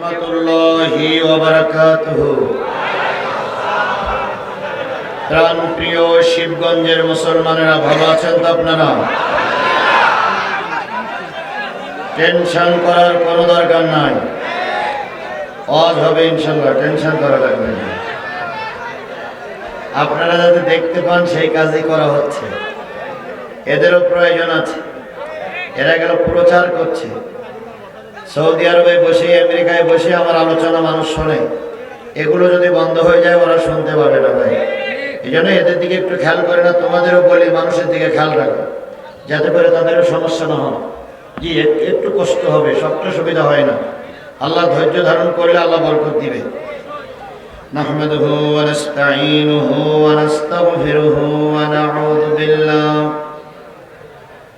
রহমতুল্লাহি প্রিয় শিবগঞ্জের মুসলমানেরা, ভালো আছেন তো আপনারা? টেনশন করার কোনো দরকার নাই। অজ হবে ইনশাল্লাহ, টেনশন করা লাগবে না। আপনারা যাতে দেখতে পান সেই কাজই করা হচ্ছে। এদেরও প্রয়োজন আছে। এরা গেল প্রচার করছে। সৌদি আরবে বসে আমেরিকায় বসে আমার আলোচনা মানুষ শোনে এগুলো যদি বন্ধ হয়ে যায় ওরা শুনতে পাবে না ভাই এই জন্য এদের দিকে একটু খেয়াল করে না তোমাদেরও বলি মানুষের দিকে খেয়াল রাখো যাতে করে তাদেরও সমস্যা না হয় জি এক- একটু কষ্ট হবে সবটা সুবিধা হয় না আল্লাহ ধৈর্য ধারণ করলে আল্লাহ বরকত দিবে نحمده ونستعينه ونستغفره ونعوذ بالله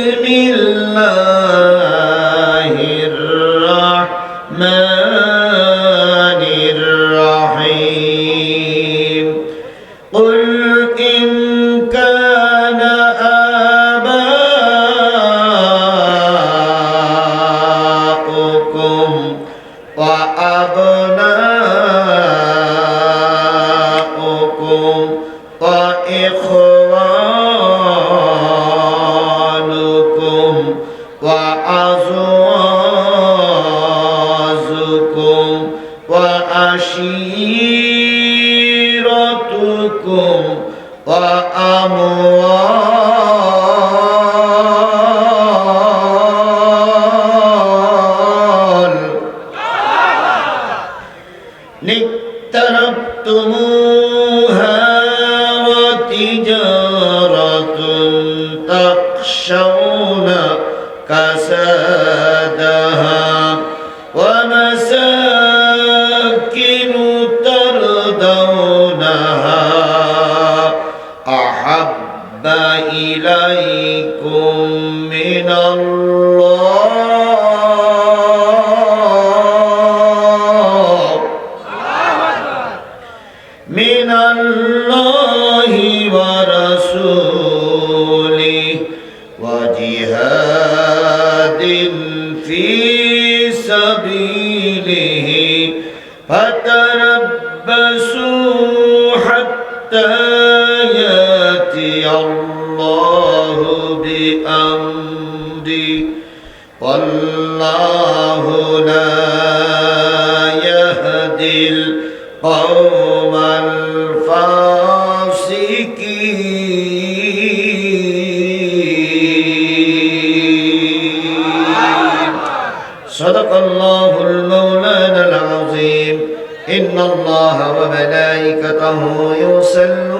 بسم الله উত্তর الله بأمره والله لا يهدي القوم الفاسقين صدق الله المولانا العظيم إن الله وملائكته يصلون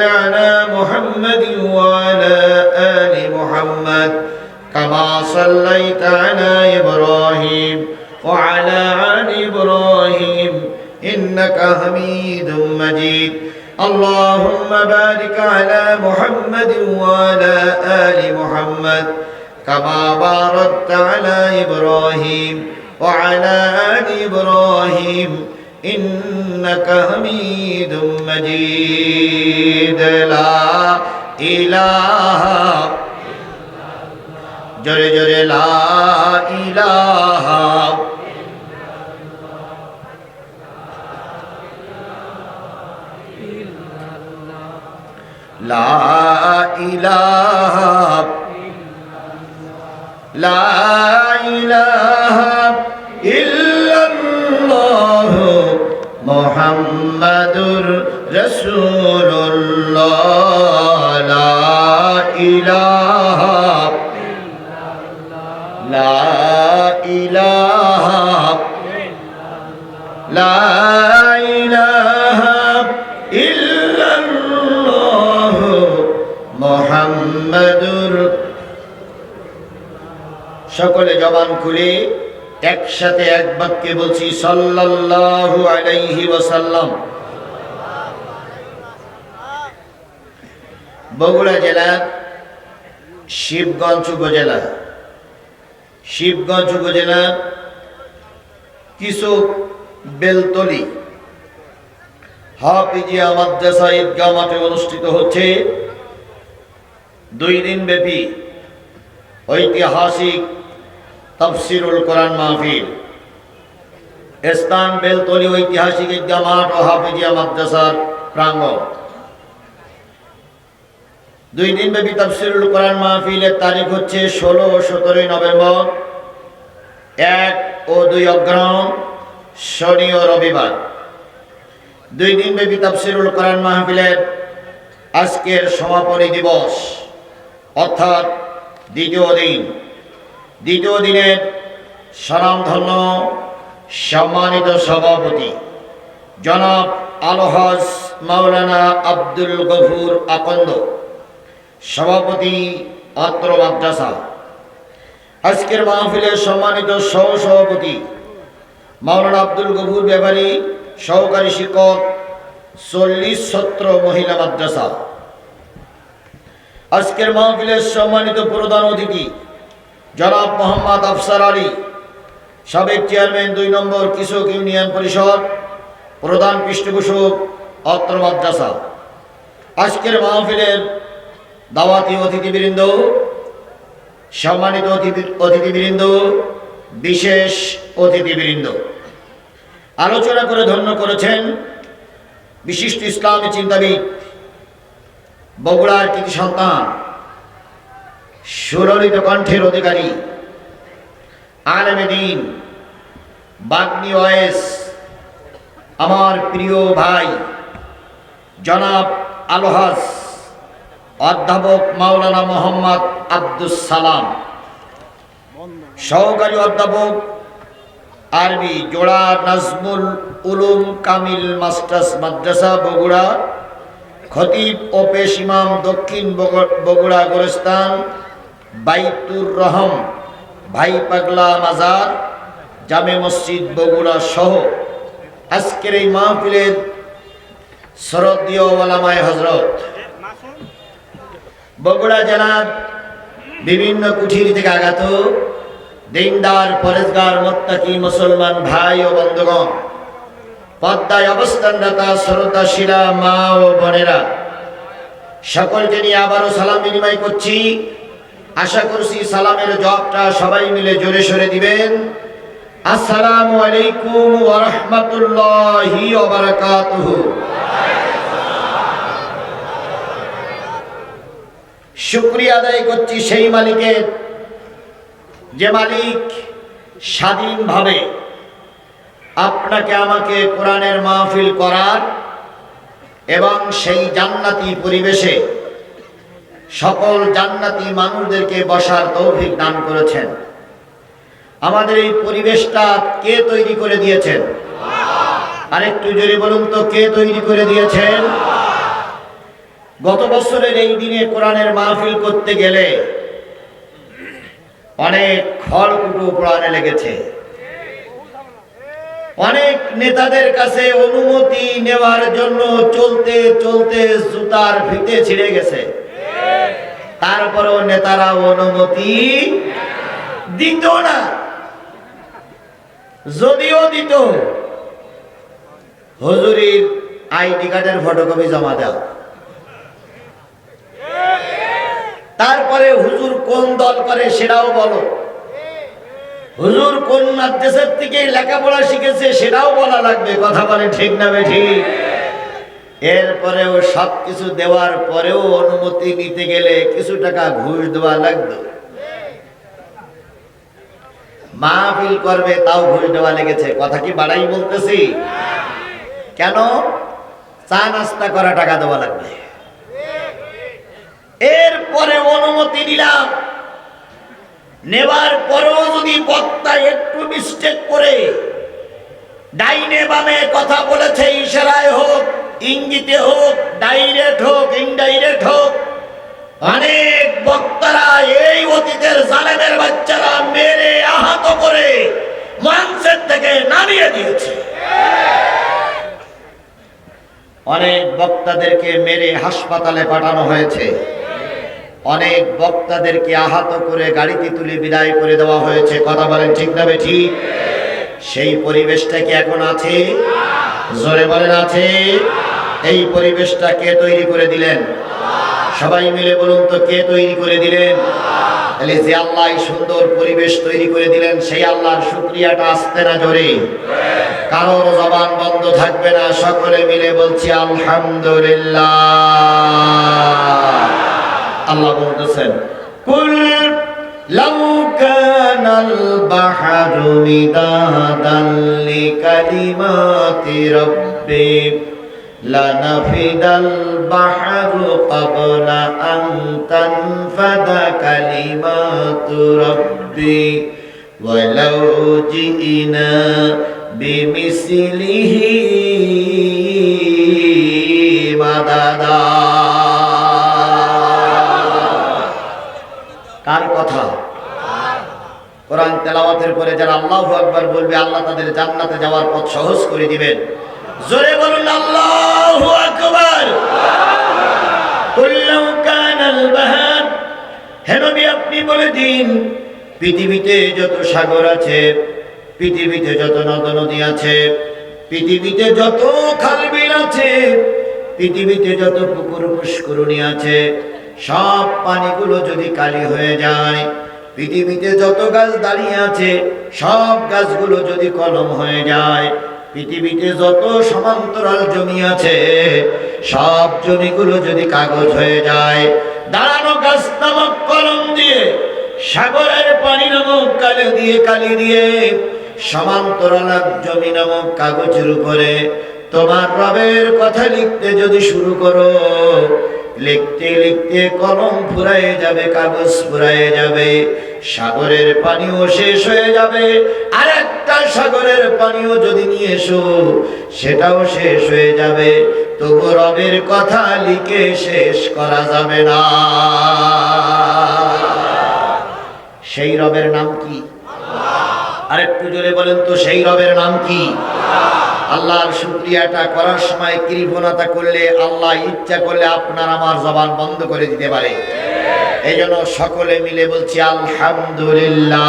آل إبراهيم إنك حميد مجيد لا إله جرے جرے لا إله لا إله لا إله মুহাম্মাদুর রাসূলুল্লাহ লা ইলাহা সকলে জবান খুলে। একসাথে এক বাক্যে বলছি, সাল্লাল্লাহু আলাইহি ওয়াসাল্লাম। বগুড়া জেলার শিবগঞ্জ উপজেলা। শিবগঞ্জ উপজেলার কিছু বেলতলি। হাফিজিয়া মাদ্রাসা ঈদগাহ মাঠে অনুষ্ঠিত হচ্ছে। দুই দিন ব্যাপী ঐতিহাসিক তফসিরুল কোরআন মাহফিল। স্থান বেলতলি ঐতিহাসিক ঈদগাহ মাঠ ও হাফিজিয়া মাদ্রাসার প্রাঙ্গণ। দুই দিন ব্যাপী তফসিরুল কোরআন মাহফিলের তারিখ হচ্ছে ষোলো ও সতেরোই নভেম্বর। এক ও দুই অগ্রহণ শনি ও রবিবার। দুই দিন ব্যাপী তফসিরুল কোরআন মাহফিলের আজকের সমাপনী দিবস, অর্থাৎ দ্বিতীয় দিন। দ্বিতীয় দিনের স্বনামধন্য সম্মানিত সভাপতি জনাব আলহাজ মাওলানা আব্দুল গফুর আকন্দ, সভাপতি অত্র মাদ্রাসা। আজকের মাহফিলের সম্মানিত সহ সভাপতি মাওলানা আব্দুল গফুর ব্যাপারী, সহকারী শিক্ষক, চল্লিশ সত্র মহিলা মাদ্রাসা। আজকের মাহফিলের সম্মানিত প্রধান অতিথি জনাব মোহাম্মদ আফসার আলী, সাবেক চেয়ারম্যান দুই নম্বর কৃষক ইউনিয়ন পরিষদ, প্রধান পৃষ্ঠপোষক, অত্র মাদ্রাসা। আজকের মাহফিলের দাওয়াতি অতিথিবৃন্দ, সম্মানিত অতিথি অতিথিবৃন্দ, বিশেষ অতিথিবৃন্দ। আলোচনা করে ধন্য করেছেন বিশিষ্ট ইসলামী চিন্তাবিদ, বগুড়ার কৃতি সন্তান সুললিত কণ্ঠের অধিকারী। আলেমে দিন, বাগ্নি ওয়েস আমার প্রিয় ভাই, জনাব আলোহাস, অধ্যাপক মাওলানা মোহাম্মদ আব্দুস সালাম। সহকারী অধ্যাপক, আরবি জোড়া নাজমুল উলুম কামিল মাস্টার্স মাদ্রাসা, বগুড়া। খতিব ও পেশ ইমাম দক্ষিণ বগ- বগুড়া গোরস্তান বাইতুর রহম, ভাই পাগলা মাজার, জামে মসজিদ বগুড়া সহ আজকের এই মাহফিলের শরদীয় ওলামায় হজরত বগুড়া জেলার বিভিন্ন কুঠির থেকে আগত দিনদার পরেজগার মোত্তাকি মুসলমান ভাই ও বন্ধুগণ, পদ্মায় অবস্থানরতা শ্রদ্ধাশীলা মা ও বোনেরা, সকলকে নিয়ে আবারও সালাম বিনিময় করছি। আশা করছি সালামের জবটা সবাই মিলে জোরে সরে দিবেন। আসসালামু আলাইকুম ওয়া রাহমাতুল্লাহি ওয়া বারাকাতুহু। শুক্রিয়া আদায় করছি সেই মালিকের, যে মালিক স্বাধীনভাবে আপনাকে আমাকে কোরআনের মাহফিল করার এবং সেই জান্নাতি পরিবেশে সকল জান্নাতি মানুষদেরকে বসার তৌফিক দান করেছেন। আমাদের এই পরিবেশটা কে তৈরি করে দিয়েছেন? আরেকটু জোরে বলুন তো, কে তৈরি করে দিয়েছেন? গত বছরের এই দিনে কোরআনের মাহফিল করতে গেলে অনেক খড়কুটো প্রাণে লেগেছে। অনেক নেতাদের কাছে অনুমতি নেওয়ার জন্য চলতে চলতে জুতার ভিতে ছিঁড়ে গেছে। তারপরেও নেতারা অনুমতি দিত না। যদিও দিত। হুজুরির আইডি কার্ডের ফটোকপি জমা দাও তারপরে হুজুর কোন দল করে সেটাও বলো। হুজুর কোন মাদ্রাসার থেকে লেখাপড়া শিখেছে সেটাও বলা লাগবে। কথা বলে ঠিক না বে ঠিক। এরপরেও সব কিছু দেওয়ার পরেও অনুমতি নিতে গেলে কিছু টাকা ঘুষ দেওয়া লাগতো মাহফিল করবে, তাও ঘুষ দেওয়া লেগেছে। কথা কি বাড়াই বলতেছি? কেন? চা নাস্তা করা টাকা দেওয়া লাগবে। এরপরে অনুমতি নিলাম। নেবার পরেও যদি বক্তা একটু মিস্টেক করে, ডাইনে বামে কথা অনেক বক্তারা এই অতীতের জালেমের বাচ্চারা মেরে আহত করে মঞ্চের থেকে নামিয়ে দিয়েছে। অনেক বক্তাদেরকে মেরে হাসপাতালে পাঠানো হয়েছে। অনেক বক্তাদেরকে আহত করে গাড়িতে তুলে বিদায় করে দেওয়া হয়েছে। কথা বলেন ঠিক না ঠিক? সেই পরিবেশটা কি এখন আছে? জোরে বলেন, আছে। এই পরিবেশটা কে তৈরি করে দিলেন? সবাই মিলে বলুন তো, কে তৈরি করে দিলেন? তাহলে যে আল্লাহ সুন্দর পরিবেশ তৈরি করে দিলেন, সেই আল্লাহর শুক্রিয়াটা আসতে না জোরে। কারোর জবান বন্ধ থাকবে না, সকলে মিলে বলছি আলহামদুলিল্লাহ। আল্লাহ বলতেছেন, কুল লিকালিমাতি রাব্বি। লানাফিদাল বাহরু ক্বাবলা আন তানফাদা কালিমাতু রাব্বি ওয়ালাউ জিনা বিমিসলিহি মাদাদা। কার কথা? কোরআন তেলাওয়াতের পরে যারা আল্লাহ আকবার বলবে, আল্লাহ তাদের জান্নাতে যাওয়ার পথ সহজ করে দিবেন। জোরে বলুন, আল্লাহু আকবার। কুল্লাউ কানাল বাহার। হে নবী, আপনি বলে দিন, পৃথিবীতে যত সাগর আছে, পৃথিবীতে যত নদ নদী আছে, পৃথিবীতে যত খালবিল আছে, পৃথিবীতে যত পুকুর, পুষ্করণী আছে, সব পানিগুলো যদি কালি হয়ে যায়, পৃথিবীতে যত গাছ দাঁড়িয়ে আছে, সব গাছগুলো যদি কলম হয়ে যায় পৃথিবীতে যত সমান্তরাল জমি আছে, সব জমিগুলো যদি কাগজ হয়ে যায়, দাঁড়ানো গাছ নামক কলম দিয়ে, সাগরের পানি নামক কালি দিয়ে কালি দিয়ে, সমান্তরাল জমি নামক কাগজের উপরে তোমার রবের কথা লিখতে যদি শুরু করো লিখতে লিখতে কলম ফুরায়ে যাবে, কাগজ ফুরায়ে যাবে, সাগরের পানিও শেষ হয়ে যাবে। আর একটা সাগরের পানিও যদি নিয়ে এসো, সেটাও শেষ হয়ে যাবে। তবু রবের কথা লিখে শেষ করা যাবে না। সেই রবের নাম কি? আরেকটু জোরে বলেন তো, সেই রবের নাম কি? আল্লাহর শুক্রিয়াটা করার সময় কৃপণতা করলে, আল্লাহ ইচ্ছা করলে আপনার আমার জবান বন্ধ করে দিতে পারে। এই জন্য সকলে মিলে বলছি, আলহামদুলিল্লাহ।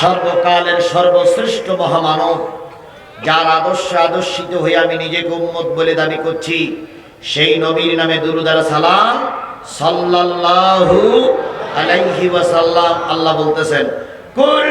সর্বকালের সর্বশ্রেষ্ঠ মহামানব, যার আদর্শ আদর্শিত হয়ে আমি নিজেকে উম্মত বলে দাবি করছি, সেই নবীর নামে দুরুদার সালাম, সাল্লাল্লাহু আলাইহি ওয়াসাল্লাম। আল্লাহ বলতেছেন, কুল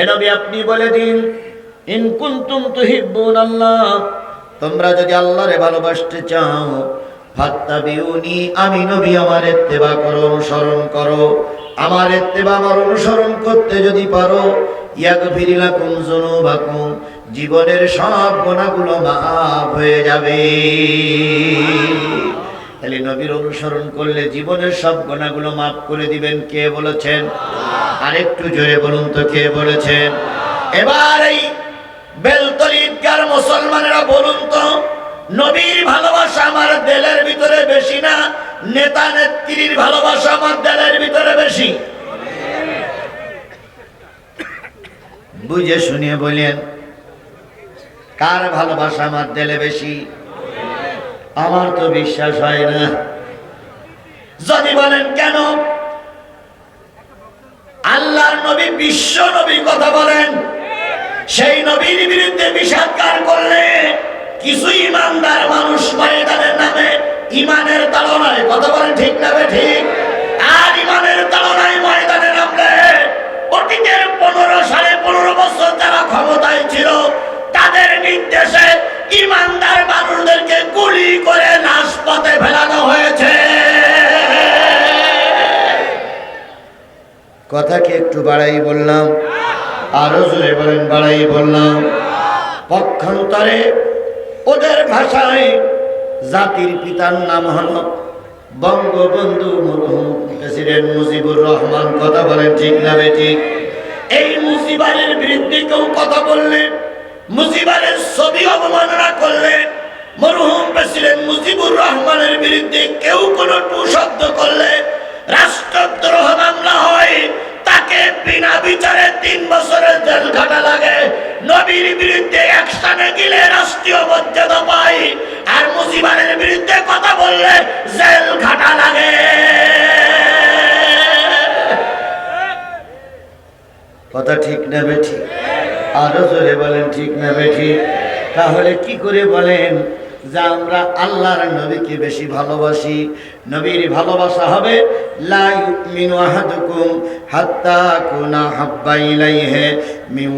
হে আপনি বলে দিন, ইন কুনতুম তুহিব্বুন আল্লাহ তোমরা যদি আল্লাহরে ভালোবাসতে চাও, ফাত্তাবিউনি আমি নবী আমার ইত্তেবা করো, অনুসরণ করো। আমার ইত্তেবা, আমার অনুসরণ করতে যদি পারো, ইয়াগফির লাকুম যুনুবাকুম, জীবনের সব গুনাহগুলো মাফ হয়ে যাবে। তাহলে নবীর অনুসরণ করলে জীবনের সব গুনাহগুলো মাফ করে দিবেন কে বলেছেন? আরেকটু জোরে বলুন তো কে বলেছেন? এবার এই বেলতলি ঈদগার মুসলমানেরা বলুন তো, নবীর ভালোবাসা আমার দেলের ভিতরে বেশি না, নেতা নেত্রীর ভালোবাসা আমার দেলের ভিতরে বেশি? বুঝে শুনিয়ে বলেন, কার ভালোবাসা আমার দেলে বেশি? আমার তো বিশ্বাস হয় না। যদি বলেন কেন নবী বিশ্ব নবী কথা বলেন। সেই নবীর বিরুদ্ধে বিষাদকার করলে কিছু ইমানদার মানুষ ময়দানের নামে। ইমানের তাড়নায়, কথা বলেন ঠিক না ঠিক? আর ইমানের তাড়নায় ময়দানে নামলে অতীতের পনেরো সাড়ে পনেরো বছর যারা ক্ষমতায় ছিল, তাদের নির্দেশে ইমানদার মানুষদেরকে গুলি করে নাশপথে ফেলানো হয়েছে। কথা কি একটু বাড়াই বললাম। আরও জোরে বলেন, বাড়াই বললাম। পক্ষান্তরে ওদের ভাষায় জাতির পিতার নাম হল বঙ্গবন্ধু প্রেসিডেন্ট মুজিবুর রহমান। কথা বলেন ঠিক না বেঠিক এই মুজিবারের বিরুদ্ধে কেউ কথা বললে, মুজিবারের ছবি অবমাননা করলে মরহুম প্রেসিডেন্ট মুজিবুর রহমানের বিরুদ্ধে কেউ কোনো টু শব্দ করলে রাষ্ট্রদ্রোহ মামলা হয়, তাকে বিনা বিচারে তিন বছরের জেল খাটা লাগে। নবীর বিরুদ্ধে একসাথে গেলে রাষ্ট্রীয় মর্যাদা পায় আর মুজিবারের বিরুদ্ধে কথা বললে জেল খাটা লাগে। কথা ঠিক না বেঠি? আরও জোরে বলেন, ঠিক না বেঠি? তাহলে কি করে বলেন? যে আমরা আল্লাহর নবীকে বেশি ভালোবাসি। নবীর ভালোবাসা হবে, লা ইউমিনু আহাদুকুম হাত্তা কুনা হাব্বা ইলাইহি মিন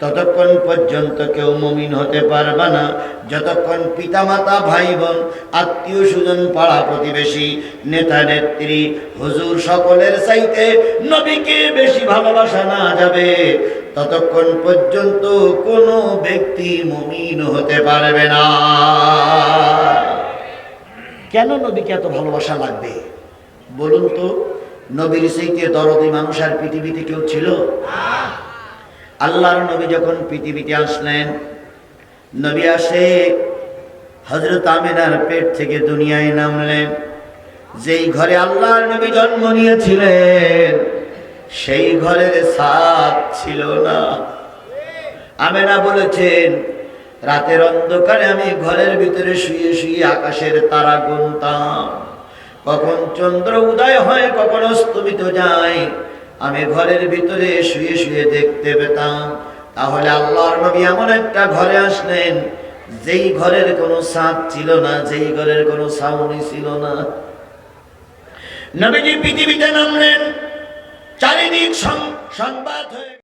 ততক্ষণ পর্যন্ত কেউ মমিন হতে পারবে না। যতক্ষণ পিতামাতা ভাই বোন আত্মীয় স্বজন, পাড়া প্রতিবেশী, নেতা, নেত্রী, হুজুর সকলের চাইতে নবীকে বেশি ভালোবাসা না যাবে, ততক্ষণ পর্যন্ত কোনো ব্যক্তি মমিন হতে পারবে না। কেন নবীকে এত ভালোবাসা লাগবে? বলুন তো, নবীর সেইতে দরদি মানুষ আর পৃথিবীতে কেউ ছিল? আল্লাহর নবী যখন পৃথিবীতে আসলেন, নবী আসে হজরত আমিনার পেট থেকে দুনিয়ায় নামলেন। যেই ঘরে আল্লাহর নবী জন্ম নিয়েছিলেন, সেই ঘরের ছাদ ছিল না। আমেনা বলেছেন, রাতের অন্ধকারে আমি ঘরের ভিতরে শুয়ে শুয়ে আকাশের তারা গুনতাম। কখন চন্দ্র উদয় হয়, কখন অস্তমিত যায়। আমি ঘরের ভিতরে শুয়ে শুয়ে দেখতে পেতাম। তাহলে আল্লাহর নবী এমন একটা ঘরে আসলেন, যেই ঘরের কোনো সাপ ছিল না, যেই ঘরের কোনো সাউনি ছিল না। নবীজি পৃথিবীতে নামলেন, চারিদিক সংবাদ হয়ে